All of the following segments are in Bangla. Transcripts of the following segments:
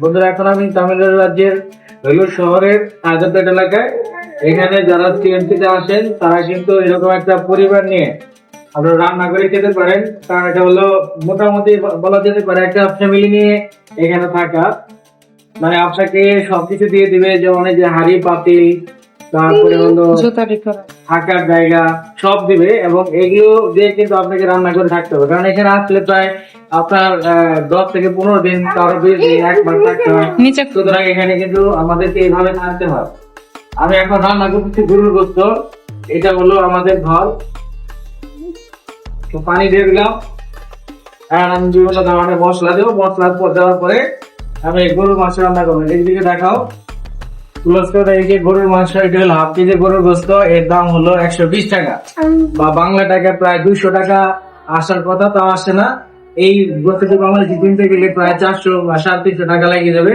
বন্ধুরা, এখন আমি তামিলনাড়ু রাজ্যের ভেলুর শহরের আগরপেট এলাকায়। এখানে যারা টিএমসিতে আসেন, তারা কিন্তু এরকম একটা পরিবার নিয়ে আপনারা রান্না করে খেতে পারেন। কারণ এটা হলো মোটামুটি বলা যেতে পারে একটা ফ্যামিলি নিয়ে এখানে থাকা। মানে আপনাকে সবকিছু দিয়ে দিবে, যেমন যে হাড়ি, পাতিল তারপরে হলো থাকার জায়গা সব দিবে এবং এগুলো দিয়ে কিন্তু আপনাকে রান্না করে থাকতে হবে। কারণ এখানে আসলে প্রায় আপনার দশ থেকে পনেরো দিন কারও বিশ দিন এক মাস থাকতে হয়। সুতরাং এখানে কিন্তু আমাদেরকে এইভাবে থাকতে হয়। আমি এখন রান্না করতেছি গরুর গোস্ত। এটা হলো আমাদের ঘর। তো পানি দিয়ে দিলাম। আর আমি বিভিন্ন ধরনের মশলা দেবো। মশলা দেওয়ার পরে আমি গরুর মাংস রান্না করব। এইদিকে দেখাও। করে এই গরুর মাংস এটা হলো হাফ কেজি গরুর গোস্ত এর দাম হলো একশো বিশ টাকা। বা বাংলা টাকা প্রায় দুইশো টাকা আসার কথা তা আসে না। এই গোস্তটি বাংলাদেশে কিনতে গেলে প্রায় চারশো বা সাড়ে তিনশো টাকা যাবে।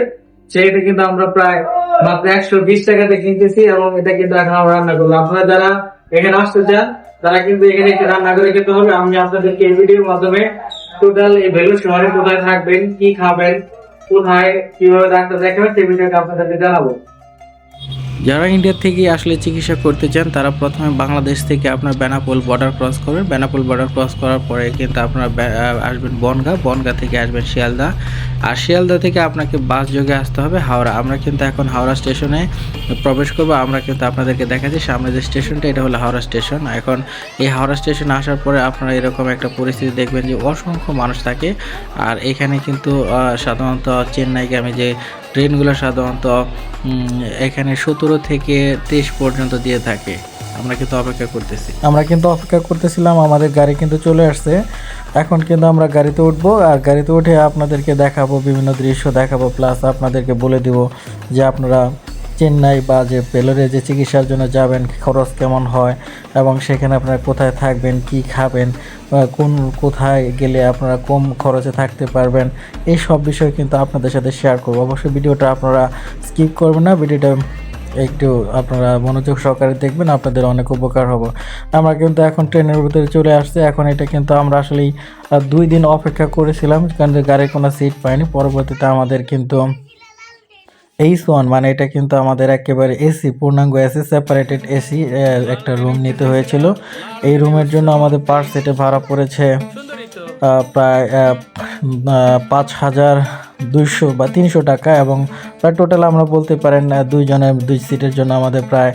সেইটা কিন্তু আমরা প্রায় মাত্র একশো বিশ টাকাতে কিনতেছি এবং এটা কিন্তু এখন আমরা রান্না করব। আপনারা যারা এখানে আসতে চান তারা কিন্তু এখানে এসে রান্না করে খেতে হবে। আমি আপনাদেরকে এই ভিডিওর মাধ্যমে টোটাল এই ভেলু শহরে কোথায় থাকবেন কি খাবেন কোথায় কীভাবে ডাক্তার দেখাবেন সেই বিষয়টা আপনাদেরকে জানাব। যারা ইন্ডিয়া থেকে আসলে চিকিৎসা করতে চান, তারা প্রথমে বাংলাদেশ থেকে আপনার বেনাপোল বর্ডার ক্রস করবেন। বেনাপোল বর্ডার ক্রস করার পরে কিন্তু আপনারা আসবেন বনগা। বনগা থেকে আসবেন শিয়ালদা। আর শিয়ালদা থেকে আপনাকে বাস যোগে আসতে হবে হাওড়া। আমরা কিন্তু এখন হাওড়া স্টেশনে প্রবেশ করব। আমরা কিন্তু আপনাদেরকে দেখাচ্ছি সামনে যে স্টেশনটা, এটা হলো হাওড়া স্টেশন। এখন এই হাওড়া স্টেশনে আসার পরে আপনারা এরকম একটা পরিস্থিতি দেখবেন যে অসংখ্য মানুষ থাকে। আর এখানে কিন্তু সাধারণত চেন্নাইগামী যে ট্রেনগুলো সাধারণত এখানে সতেরো থেকে তেইশ পর্যন্ত দিয়ে থাকে। আমরা কিন্তু অপেক্ষা করতেছি। আমরা কিন্তু অপেক্ষা করতেছিলাম, আমাদের গাড়ি কিন্তু চলে আসছে। এখন কিন্তু আমরা গাড়িতে উঠবো আর গাড়িতে উঠে আপনাদেরকে দেখাবো বিভিন্ন দৃশ্য দেখাবো, প্লাস আপনাদেরকে বলে দিব যে আপনারা চেন্নাই বা যে পেলোরে যে চিকিৎসার জন্য যাবেন, খরচ কেমন হয় এবং সেখানে আপনারা কোথায় থাকবেন, কি খাবেন কোন, কোথায় গেলে আপনারা কম খরচে থাকতে পারবেন, এই সব বিষয় কিন্তু আপনাদের সাথে শেয়ার করব। অবশ্যই ভিডিওটা আপনারা স্কিপ করবেন না, ভিডিওটা একটু আপনারা মনোযোগ সহকারে দেখবেন, আপনাদের অনেক উপকার হবে। আমরা কিন্তু এখন ট্রেনের ভিতরে চলে আসছে, এখন এটা কিন্তু আমরা আসলেই দুই দিন অপেক্ষা করেছিলাম, কারণ গাড়ির কোনো সিট পাইনি, পরবর্তীতে আমাদের কিন্তু এইচ ওয়ান মানে এটা কিন্তু আমাদের একেবারে এসি পূর্ণাঙ্গ এসি সেপারেটেড এসি একটা রুম নিতে হয়েছিল। এই রুমের জন্য আমাদের পার সেটে ভাড়া পড়েছে প্রায় পাঁচ হাজার দুইশো বা তিনশো টাকা এবং প্রায় টোটাল আমরা বলতে পারেন দুইজনের, দুই সিটের জন্য আমাদের প্রায়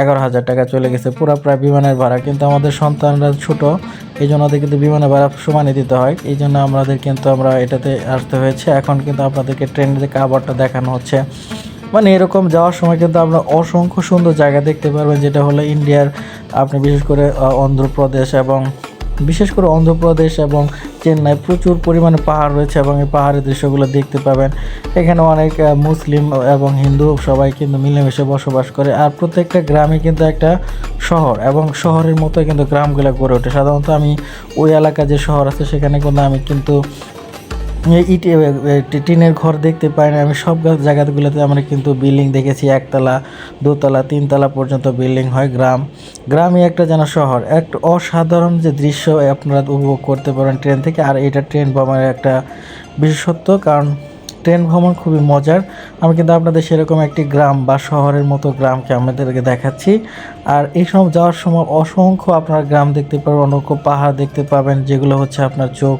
এগারো হাজার টাকা চলে গেছে। পুরো প্রায় বিমানের ভাড়া। কিন্তু আমাদের সন্তানরা ছোট, এই জন্য ওদের কিন্তু বিমানের ভাড়া সমানে দিতে হয়। এই জন্য আমাদের কিন্তু আমরা এটাতে আসতে হয়েছে। এখন কিন্তু আপনাদেরকে ট্রেনের কাবারটা দেখানো হচ্ছে মানে এরকম যাওয়ার সময় কিন্তু আমরা অসংখ্য সুন্দর জায়গা দেখতে পারবেন, যেটা হলো ইন্ডিয়ার, আপনি বিশেষ করে অন্ধ্রপ্রদেশ এবং বিশেষ করে অন্ধ্রপ্রদেশ এবং চেন্নাই প্রচুর পরিমাণে পাহাড় রয়েছে এবং এই পাহাড়ের দৃশ্যগুলো দেখতে পাবেন। এখানে অনেক মুসলিম এবং হিন্দু সবাই কিন্তু মিলেমিশে বসবাস করে। আর প্রত্যেকটা গ্রামে কিন্তু একটা শহর এবং শহরের মতো কিন্তু গ্রামগুলো গড়ে ওঠে। সাধারণত আমি ওই এলাকা যে শহর আছে সেখানে কিন্তু আমি কিন্তু ইট টিনের ঘর দেখতে পাই না। আমি সব জায়গাগুলোতে আমরা কিন্তু বিল্ডিং দেখেছি। একতলা, দোতলা, তিনতলা পর্যন্ত বিল্ডিং হয় গ্রাম। গ্রামই একটা যেন শহর। এক অসাধারণ যে দৃশ্য আপনারা উপভোগ করতে পারেন ট্রেন থেকে। আর এটা ট্রেন ভ্রমণের একটা বিশেষত্ব, কারণ ট্রেন ভ্রমণ খুবই মজার। আমি কিন্তু আপনাদের সেরকম একটি গ্রাম বা শহরের মতো গ্রামকে আমাদেরকে দেখাচ্ছি। আর এই সময় যাওয়ার সময় অসংখ্য আপনার গ্রাম দেখতে পাবেন অসংখ্য পাহাড় দেখতে পাবেন, যেগুলো হচ্ছে আপনার চোখ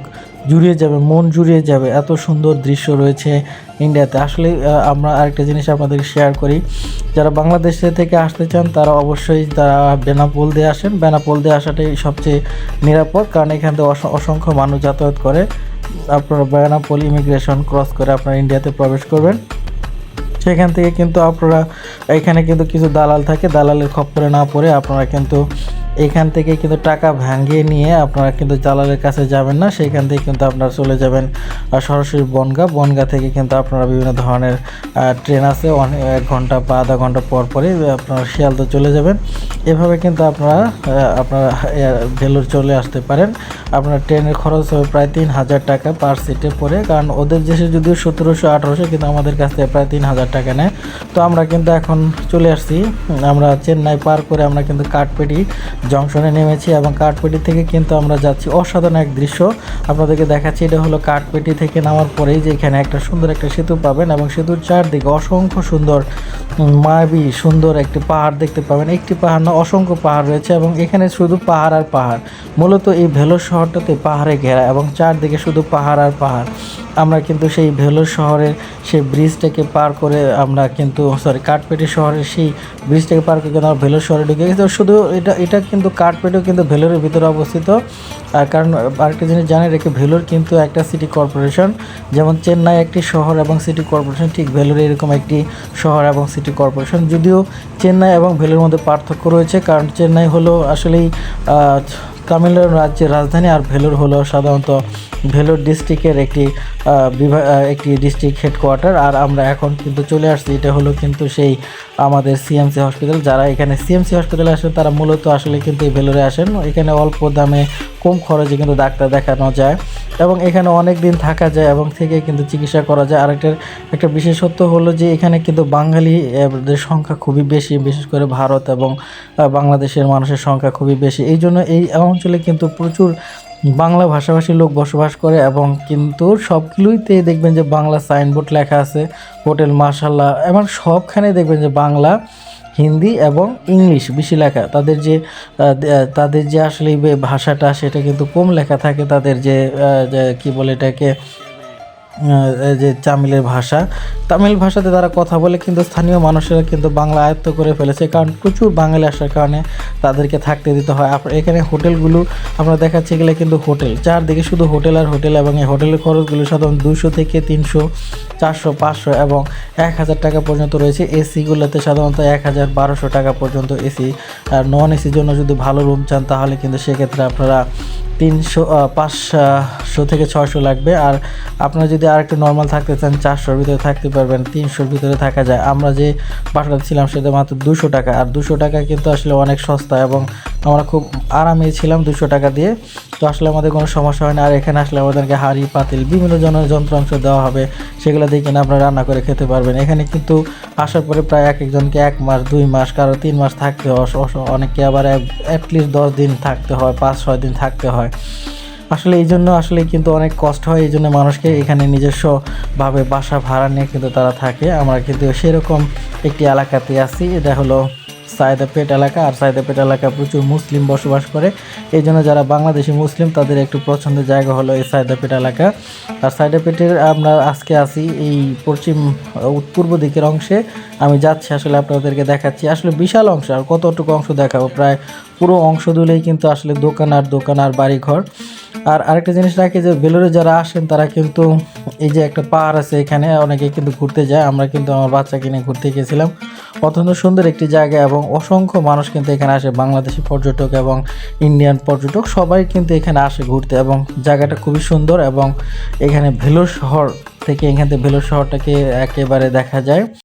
জুড়িয়ে যাবে, মন জুড়িয়ে যাবে। এত সুন্দর দৃশ্য রয়েছে ইন্ডিয়াতে। আসলে আমরা আরেকটা জিনিস আপনাদেরকে শেয়ার করি। যারা বাংলাদেশে থেকে আসতে চান, তারা অবশ্যই তারা বেনাপোল দিয়ে আসেন। বেনাপোল দিয়ে আসাটাই সবচেয়ে নিরাপদ, কারণ এখান থেকে অস- অসংখ্য মানুষ যাতায়াত করে। আপনারা বেনাপোল ইমিগ্রেশন ক্রস করে আপনারা ইন্ডিয়াতে প্রবেশ করবেন। সেখান থেকে কিন্তু আপনারা, এখানে কিন্তু কিছু দালাল থাকে, দালালের খপ্পরে না পড়ে আপনারা কিন্তু এখান থেকে কিন্তু টাকা ভাঙিয়ে নিয়ে আপনারা কিন্তু দালালের কাছে যাবেন না, সেখান থেকে কিন্তু আপনারা চলে যাবেন সরাসরি বনগা। বনগা থেকে কিন্তু আপনারা বিভিন্ন ধরনের ট্রেন আছে এক ঘণ্টা বা আধা ঘণ্টা পর পরই আপনারা শিয়ালদা চলে যাবেন। এভাবে কিন্তু আপনারা আপনারা ভেলোর চলে আসতে পারেন। আপনার ট্রেনের খরচ হবে প্রায় তিন হাজার টাকা পার সিটে পড়ে, কারণ ওদের দেশে যদিও সতেরোশো, আঠারোশো, কিন্তু আমাদের কাছ থেকে প্রায় তিন হাজার টাকা নেয়। তো আমরা কিন্তু এখন চলে আসছি, আমরা চেন্নাই পার করে আমরা কিন্তু কাঠপেটি জংশনে নেমেছি এবং কাঠপেটি থেকে কিন্তু আমরা যাচ্ছি। অসাধারণ এক দৃশ্য। আপনাদেরকে দেখাচ্ছি, এটা হলো কাঠপেটি থেকে নামার পরেই যে এখানে একটা সুন্দর একটা সেতু পাবেন এবং সেতুর চারদিকে অসংখ্য সুন্দর মায়াবী, সুন্দর একটি পাহাড় দেখতে পাবেন। একটি পাহাড় না, অসংখ্য পাহাড় রয়েছে এবং এখানে শুধু পাহাড় আর পাহাড়। মূলত এই ভেলোর শহরটাতে পাহাড়ে ঘেরা এবং চারদিকে শুধু পাহাড় আর পাহাড়। আমরা কিন্তু সেই ভেলোর শহরের সেই ব্রিজটাকে পার করে আমরা কিন্তু সরি কাঠপেটি শহরের সেই ব্রিজটাকে পার করে কিন্তু আমরা ভেলোর শহরে ঢুকে গেছি। শুধু এটা এটা কিন্তু কার্পেটও কিন্তু ভেলোরের ভিতরে অবস্থিত। আর কারণ, আরেকটা জিনিস জানে রেখে, ভেলোর কিন্তু একটা সিটি কর্পোরেশন যেমন চেন্নাই একটি শহর এবং সিটি কর্পোরেশন ঠিক ভেলোরে এরকম একটি শহর এবং সিটি কর্পোরেশন যদিও চেন্নাই এবং ভেলোর মধ্যে পার্থক্য রয়েছে, কারণ চেন্নাই হলো আসলেই তামিলনাড়ু রাজ্যের রাজধানী আর ভেলোর হলো সাধারণত ভেলোর ডিস্ট্রিক্টের একটি বিভাগ একটি ডিস্ট্রিক্ট হেডকোয়ার্টার আর আমরা এখন কিন্তু চলে আসছি এটা হলো কিন্তু সেই আমাদের সিএমসি হসপিটাল যারা এখানে সিএমসি হসপিটালে আসেন তারা মূলত আসলে কিন্তু এই ভেলোরে আসেন। এখানে অল্প দামে কম খরচে কিন্তু ডাক্তার দেখানো যায় এবং এখানে অনেক দিন থাকা যায় এবং থেকে কিন্তু চিকিৎসা করা যায়। আরেকটার একটা বিশেষত্ব হলো যে এখানে কিন্তু বাঙালি আহ, দের সংখ্যা খুবই বেশি বিশেষ করে ভারত এবং বাংলাদেশের মানুষের সংখ্যা খুবই বেশি। এই জন্য এই অঞ্চলে কিন্তু প্রচুর বাংলা ভাষাভাষী লোক বসবাস করে এবং কিন্তু সবগুলোইতে দেখবেন যে বাংলা সাইনবোর্ড লেখা আছে, হোটেল মার্শাল্লাহ এবং সবখানে দেখবেন যে বাংলা, হিন্দি এবং ইংলিশ বেশি লেখা। তাদের যে তাদের যে আসলে ভাষাটা সেটা কিন্তু কম লেখা থাকে, তাদের যে, কি বলে এটাকে যে তামিলের ভাষা। তামিল ভাষাতে তারা কথা বলে, কিন্তু স্থানীয় মানুষেরা কিন্তু বাংলা আয়ত্ত করে ফেলেছে, কারণ প্রচুর বাঙালি আসার কারণে তাদেরকে থাকতে দিতে হয়। এখানে হোটেলগুলো আমরা দেখাচ্ছি গেলে কিন্তু হোটেল। চারদিকে শুধু হোটেল আর হোটেল, এবং এই হোটেলের খরচগুলো সাধারণত দুশো থেকে তিনশো, চারশো, পাঁচশো, এবং এক হাজার টাকা পর্যন্ত রয়েছে। এসিগুলোতে সাধারণত এক হাজার বারোশো টাকা পর্যন্ত এসি। আর নন এসির জন্য যদি ভালো রুম চান, তাহলে কিন্তু সেক্ষেত্রে আপনারা তিনশো পাঁচশো থেকে ছশো লাগবে। আর আপনারা যদি আর একটু নর্মাল থাকতে চান, চারশোর ভিতরে থাকতে পারবেন, তিনশোর ভিতরে থাকা যায়। আমরা যে বাসাটা ছিলাম সেটা মাত্র দুশো টাকা। আর দুশো টাকা কিন্তু আসলে অনেক সস্তা এবং আমরা খুব আরামে ছিলাম দুশো টাকা দিয়ে। তো আসলে আমাদের কোনো সমস্যা হয় না। আর এখানে আসলে আমাদেরকে হাঁড়ি, পাতিল, বিভিন্ন ধরনের যন্ত্রাংশ দেওয়া হবে। সেগুলো দিয়ে কিনা আপনারা রান্না করে খেতে পারবেন। এখানে কিন্তু আসার পরে প্রায় এক একজনকে এক মাস, দুই মাস, কারও তিন মাস থাকতে হয়। অনেকে আবার অ্যাটলিস্ট দশ দিন থাকতে হয়, পাঁচ, ছয় দিন থাকতে হয়। আসলে এই জন্য আসলে কিন্তু অনেক কষ্ট হয়, এই জন্য মানুষকে এখানে নিজস্বভাবে বাসা ভাড়া নিয়ে কিন্তু তারা থাকে। আমরা কিন্তু সেরকম একটি এলাকাতে আছি, এটা হলো সায়দাপেট এলাকা। আর সায়দাপেট এলাকা প্রচুর মুসলিম বসবাস করে। এই জন্য যারা বাংলাদেশি মুসলিম, তাদের একটু পছন্দের জায়গা হলো এই সায়দাপেট এলাকা। আর সায়দাপেটের আমরা আজকে আছি এই পশ্চিম পূর্ব দিকের অংশে। আমি যাচ্ছি আসলে আপনাদেরকে দেখাচ্ছি। আসলে বিশাল অংশ, আর কতটুকু অংশ দেখাবো? প্রায় পুরো অংশ দিলেই কিন্তু আসলে দোকান আর দোকান আর বাড়িঘর। আর আরেকটা জিনিস রাখি যে বেলুরে যারা আসেন, তারা কিন্তু এই যে একটা পাহাড় আছে এখানে, অনেকে কিন্তু ঘুরতে যায়। আমরা কিন্তু আমার বাচ্চাকে নিয়ে ঘুরতে গেছিলাম। অত্যন্ত সুন্দর একটি জায়গা এবং অসংখ্য মানুষ কিন্তু এখানে আসে। বাংলাদেশি পর্যটক এবং ইন্ডিয়ান পর্যটক সবাই কিন্তু এখানে আসে ঘুরতে এবং জায়গাটা খুবই সুন্দর এবং এখানে ভেলোর শহর থেকে, এখান থেকে ভেলোর শহরটাকে একেবারে দেখা যায়।